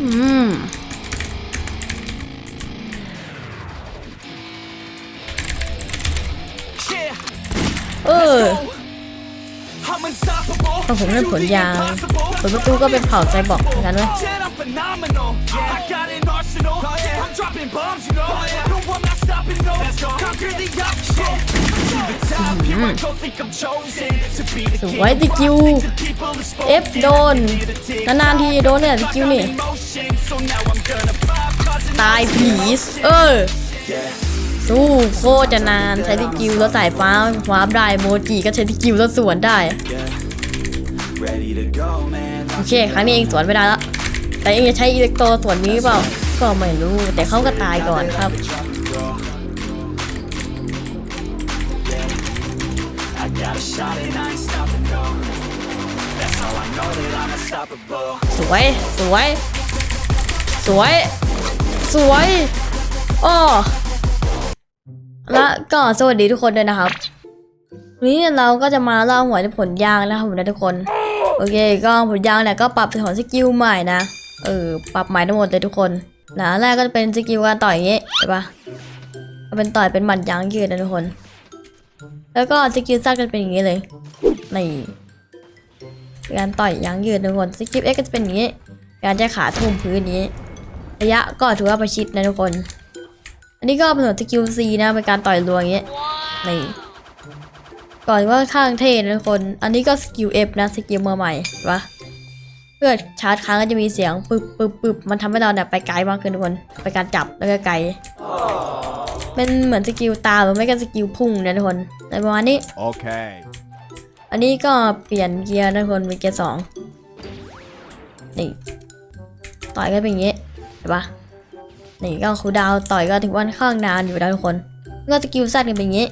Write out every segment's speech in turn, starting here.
อืมเออของผมเล่นผลยางผลประตูก็เป็นเผ่าใจบอกเหมือนกันเว้ย สวยสกิล เอฟโดน นานๆทีโดนเนี่ยสกิลนี่ ตายผีเออสู้โคตรจะนานใช้สกิลแล้วสายฟ้าวาร์ปได้โมจิก็ใช้สกิลแล้วสวนได้ โอเค ครั้งนี้เองสวนไม่ได้ละแต่เองจะใช้อิเล็กโตรสวนนี้หรือเปล่า ก็ไม่รู้ แต่เขาก็ตายก่อนครับ สวย สวย สวย สวยอ้อและก็สวัสดีทุกคนด้วยนะครับวันนี้เราก็จะมาเล่าหัวในผลยางนะครับผมนะทุกคน โอเค ก็ผลยางเนี่ยก็ปรับเป็นของสกิลใหม่นะ เออ ปรับใหม่ทั้งหมดเลยทุกคนนะแรกก็จะเป็นสกิลการต่อยอย่างงี้ใช่ปะ เป็นต่อยเป็นหมัดยางยืดนะทุกคน แล้วก็สกิลซักก็เป็นอย่างงี้เลยนี่การต่อยยางยืดนะทุกคนสกิลเอ็กก็จะเป็นอย่างงี้ การใช้ขาทุ่มพื้นนี้ ระยะก็ถือว่าประชิดนะทุกคน อันนี้ก็เป็นส่วนสกิล C นะเป็นการต่อยรัวอย่างเงี้ยนี่ก่อนว่าข้างเท่นะทุกคน อันนี้ก็สกิล F นะสกิลเมื่อใหม่ปะเพื่อชาร์จครั้งก็จะมีเสียงปึบปึบปึบมันทำให้เราเนี่ยไปไกลมากขึ้นทุกคน ไปการจับแล้วก็ไกล เป็นเหมือนสกิลตาหรือไม่ก็สกิลพุ่งนะทุกคนในประมาณนี้ Okay. อันนี้ก็เปลี่ยนเกียร์นะทุกคนเป็นเกียร์สองนี่ต่อยก็เป็นอย่างงี้เห็นปะนี่ก็คูลดาวน์ต่อยก็ถึงวันข้างนานอยู่แล้วทุกคน ก็สกิลสั้นกันเป็นอย่างงี้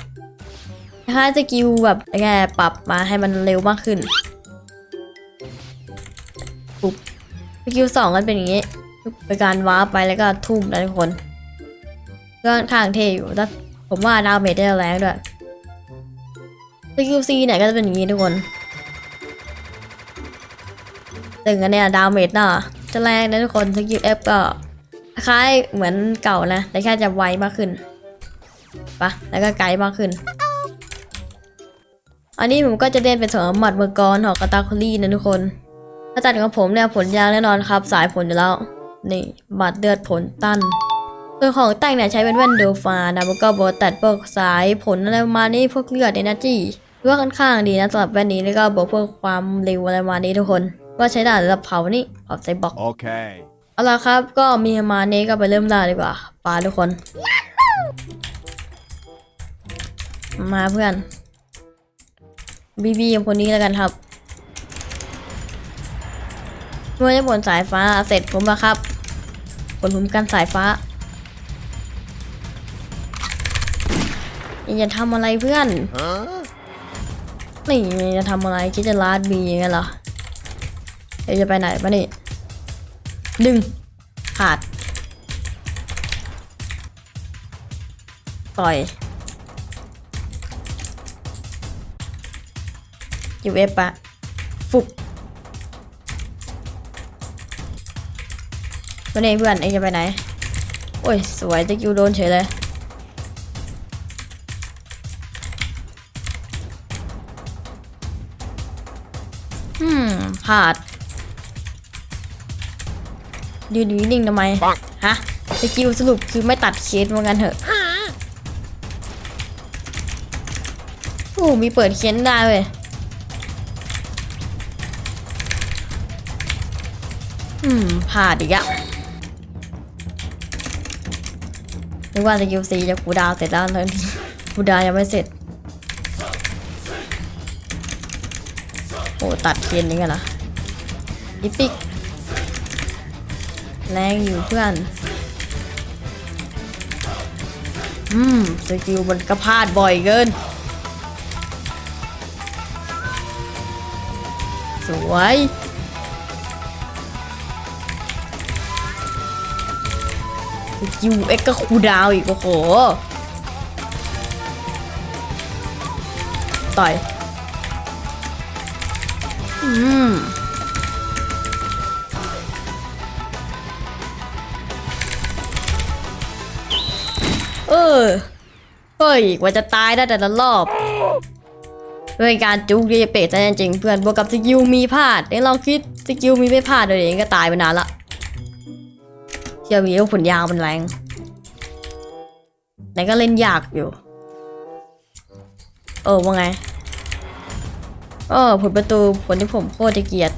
ถ้าสกิลแบบแค่ปรับมาให้มันเร็วมากขึ้นปุ๊บสกิลสองกันเป็นอย่างงี้เป็นการว้าร์ปไปแล้วก็ทุ่มนะทุกคน ก็ข้างเทอยู่แต่ผมว่าดาเมจได้แรงด้วยสกิลซีเนี่ยก็จะเป็นอย่างนี้ทุกคนตึงอันเนี้ยดาเมจน่ะจะแรงนะทุกคนสกิลเอฟก็คล้ายเหมือนเก่านะ แต่แค่จะไวมากขึ้นปะแล้วก็ไกลมากขึ้น อันนี้ผมก็จะเล่นเป็นสองหมัดมือกรหอกกาตาคุรี่นะทุกคนถ้าจัดของผมเนี่ยผลยางแน่นอนครับ สายผลอยู่แล้ว นี่บัตรเดือดผลตั้น ส่วนของแต่งเนี่ยใช้เป็นแว่นเดลฟานะแล้วก็บอตัดพวกสายผลอะไรประมาณนี้พวกเลือดเอเนจีเลือกค่อนข้างดีนะสำหรับแว่นนี้แล้วก็บวกเพิ่มความเร็วอะไรประมาณนี้ทุกคนก็ใช้ได้สำหรับเผานี่เผาไซบอร์ก Okay. เอาละครับก็มีประมาณนี้ก็ไปเริ่มได้ดีกว่าปาทุกคน มาเพื่อนบีบีคนนี้แล้วกันครับเมื่อได้ผลสายฟ้าเสร็จผมแล้วครับผลผมกันสายฟ้า อย่าทำอะไรเพื่อน Huh? นี่จะทำอะไรคิดจะลาดบีอย่างเงี้ยเหรอเดี๋ยวจะไปไหนมานี่ดึงขาดต่อยอยู่เอฟปะฟุบมาเนี่เพื่อนเองจะไปไหน โอ้ย สวยตะกิวโดนเฉยเลยาดยืนอยู่นิ่งๆทำไมปังฮะสกิลสรุปคือไม่ตัดเคสว่างั้นเถอะโอ้มีเปิดเค้นได้เว้ยอืมพลาดอีกอะนึกว่าสกิลซีจะกูดาวเสร็จแล้วเลยกูดาวยังไม่เสร็จ โอ้ตัดเทียนนี้กันนะ อีปิก แรงอยู่เพื่อน อืม สกิลมันกระพาดบ่อยเกิน สวยสกิลเอ็กก็คูดาวอีก โอ้โห ต่อย อืม อเฮ้ยกว่าจะตายได้แต่ละรอบเป็นการจุกที่จะเป๋ใจจริงๆเพื่อนบวกกับสกิลมีพลาดเองลองคิดสกิลมีไม่พลาดเลยเองก็ตายไปนานละเชียร์วีผลยางมันแรงแต่ก็เล่นยากอยู่ เออว่าไงเออผลประตูผลที่ผมโคตรจะเกลียด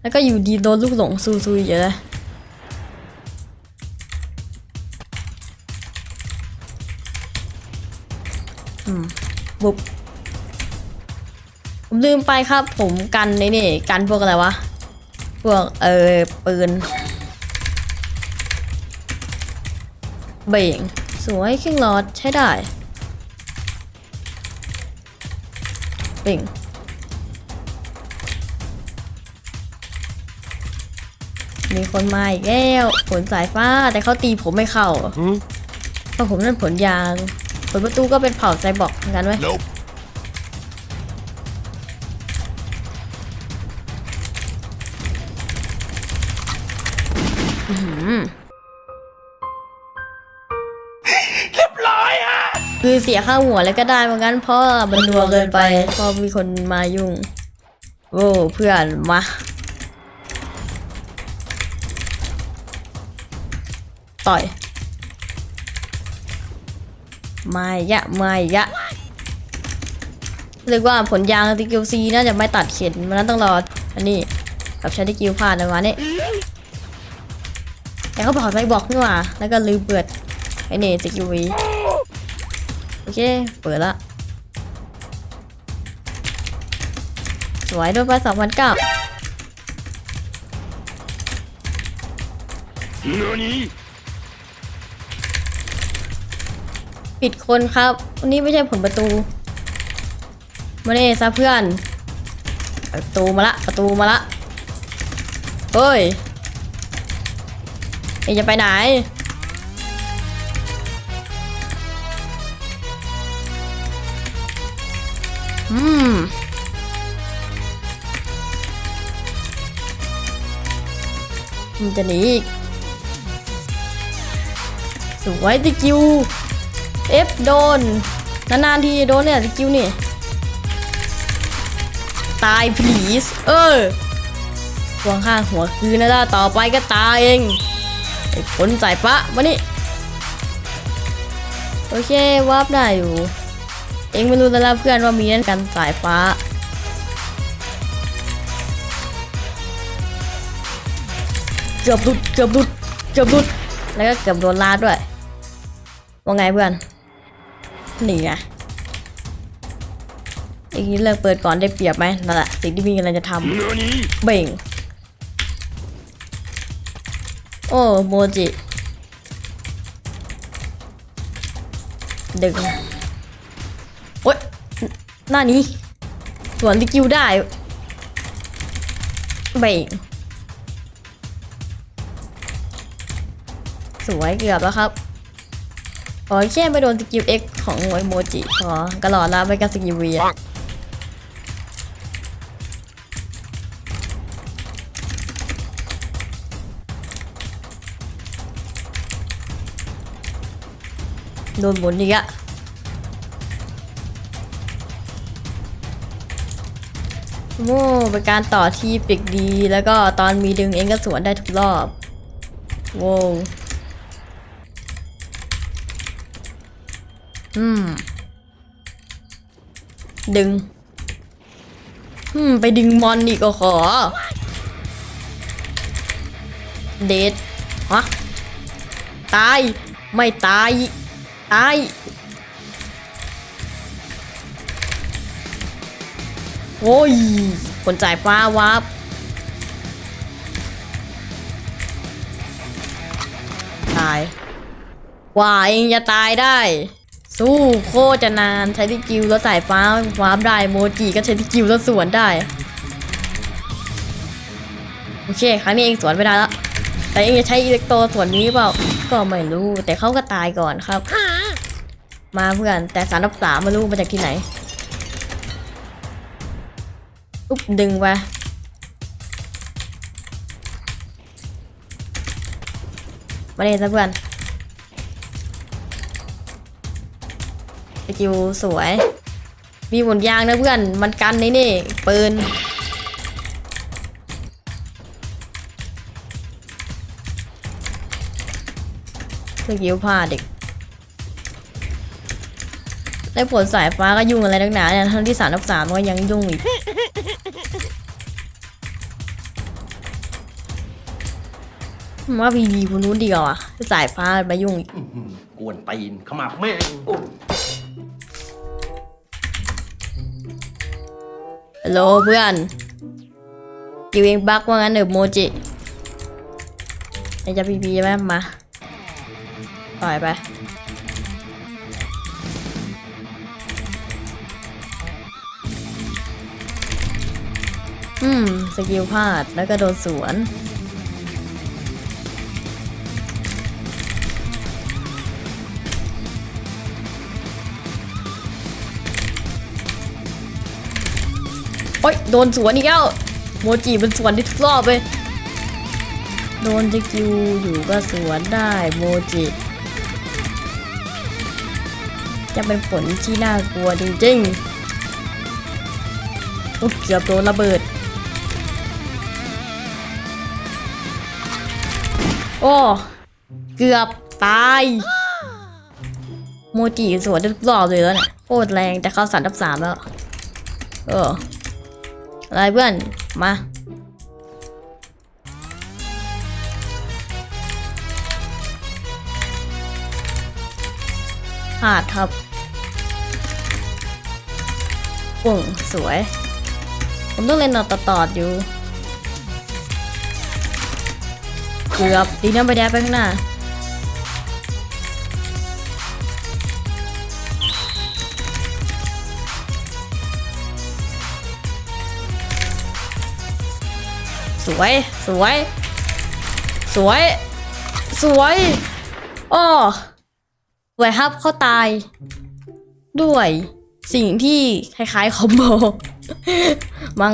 แล้วก็อยู่ดีโดนลูกหลงซูซูเยอะเลย มบุบผมลืมไปครับ ผมกันในนี่กันพวกอะไรวะ พวกเออปืนเบ่งสวยครึ่งหลอดใช้ได้เบ่งมีคนมาอีกแล้วผลสายฟ้าแต่เขาตีผมไม่เข้าเพราะผมนั่นผลยาง ผลประตูก็เป็นเผ่าไซบอร์กเหมือนกันไหม Nope. คือเสียค่าหัวแล้วก็ได้เหมือนกันเพราะมันนัวเกินไปเพอมีคนมายุ่งโอ้เพื่อนมาต่อย ไม่ยะไม่ยะเรียกว่าผลยางติกิลซีน่าจะไม่ตัดเข็นมันนั้นต้องรออันนี้กับใช้ติกิลผ่านในวันนี้แต่เขาบอกไซบอกนี่หว่า แล้วก็ลืมเปิดไอ้นี่ติกิลวีโอเค เปิดละ สวยด้วยไปสองพันเก้า NANI? ปิดคนครับวันนี้ไม่ใช่ผลประตู มาเน่ซะเพื่อน ประตูมาละ ประตูมาละ เฮ้ยเอ็งจะไปไหน อืมมันจะหนีอีกสวยตะกิว เอฟโดน นานๆทีโดนเนี่ยสกิลนี่ ตาย please เออหัวข้างหัวคืนนะล่ะต่อไปก็ตายเองไอ้ผลสายฟ้ามานี่โอเควาร์ปได้อยู่ เองไม่รู้แล้วล่ะเพื่อนว่ามีนั่นกันสายฟ้า เกือบหลุดเกือบหลุดเกือบหลุดแล้วก็เกือบโดนลาดด้วย ว่าไงเพื่อน นี่ไงอย่างนี้เลิกเปิดก่อนได้เปรียบไหมนั่นแหละสิ่งที่มีกำลังจะท NANI? ำเบ่ง โอ้โมจิดึงโอ๊ยหน้านี้สวนที่กิวได้เบ่งสวยเกือบแล้วครับ ขอแค่ไม่โดนสกิล X ของไอโมจิพอก็หลอดละไปกับสกิล V อะโดนหมุนอีกอะโม่เป็นการต่อที่ปิกดี แล้วก็ตอนมีดึงเองก็สวนได้ทุกรอบ โว้ อืม ดึง อืม ไปดึงมอนอีกก็ขอ เดทฮะ ตาย ไม่ตาย ตาย โอ้ย คนจ่ายฟ้าวับตายว่าเองจะตายได้ สู้โคจะนานใช้ที่กิวแล้วสายฟ้าวาได้โมจิก็ใช้ที่กิวแล้วสวนได้ โอเคครั้งนี้เองสวนไม่ได้แล้ว แต่เองจะใช้อิเล็กโตรสวนนี้เปล่าก็ไม่รู้ แต่เขาก็ตายก่อนครับ มาเพื่อนแต่สารรับสามไม่รู้มาจากที่ไหนปุ๊บดึงไปมาเลยซะเพื่อน สกิลสวย มีผลยางนะเพื่อน มันกันนี่นี่ปืนสกิลพลาดอีกได้ผลสายฟ้าก็ยุ่งอะไรนักหนาเนี่ยทั้งที่สามทับสามก็ยังยุ่งอีกว่าพีดีคนนู้นดีกว่าสายฟ้ามายุ่งอีกกวนตีนขมับแม่ ฮัลโหลเพื่อนกิวเองบักว่างั้นเดอโมจิไอจะพีพีไหมมาปล่อยไปอืม สกิลพลาดแล้วก็โดนสวน อ๊ยโดนสวนอีกแล้วโมจิมันสวนได้ทุกรอบเลยโดนสกิลอยู่ก็สวนได้โมจิจะเป็นผลที่น่ากลัวจริงๆอุ๊ยเกือบโดนระเบิด โอ้ เกือบตาย โมจิสวนทุกรอบเลยแล้วเนี่ยโคตรแรงแต่เขาสันทับสามแล้ว เออ อะไรเพื่อน มา หาดครับปุ่งสวย ผมต้องเล่นนอตตอดอยู่ เกือบดีนะไปแดดไปข้างหน้า สวย สวย สวย สวยอ้อสวยครับเขาตาย ด้วยสิ่งที่คล้ายๆคอมโบมัง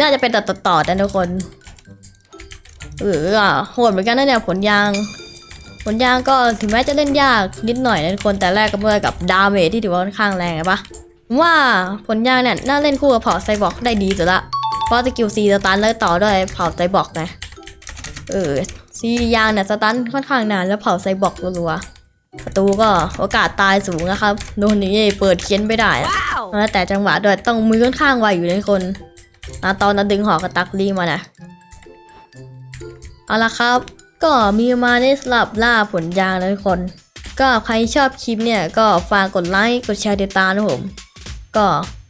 น่าจะเป็นตัดต่อๆนะทุกคนเอออะโหดเหมือนกันนะเนี่ยผลยาง ผลยางก็ถึงแม้จะเล่นยากนิดหน่อยนะทุกคนแต่แรกก็เมื่อกับดาเมจที่ถือว่าค่อนข้างแรงนะปะว่าผลยางเนี่ยน่าเล่นคู่กับเผ่าไซบอร์กได้ดีสุดละ เพราะสกิลซีสตันแล้วต่อด้วยเผาไซบอร์กไงเออซียางเนี่ยสตันค่อนข้างนานแล้วเผาไซบอร์กรัวๆประตูก็โอกาสตายสูงนะครับ โดนนี้เปิดเคียนไม่ได้อะเออแต่จังหวะด้วยต้องมือค่อนข้างไวอยู่ในคนอะตอนนั้นดึงหอกระตักลีมานะเอาละครับ ก็มีมาได้สลับล่าผลยางนะทุกคน ก็ใครชอบคลิปเนี่ยก็ฝากกดไลค์กดแชร์ติดตามนะผม ก็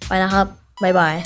ไปแล้วครับ บ๊ายบาย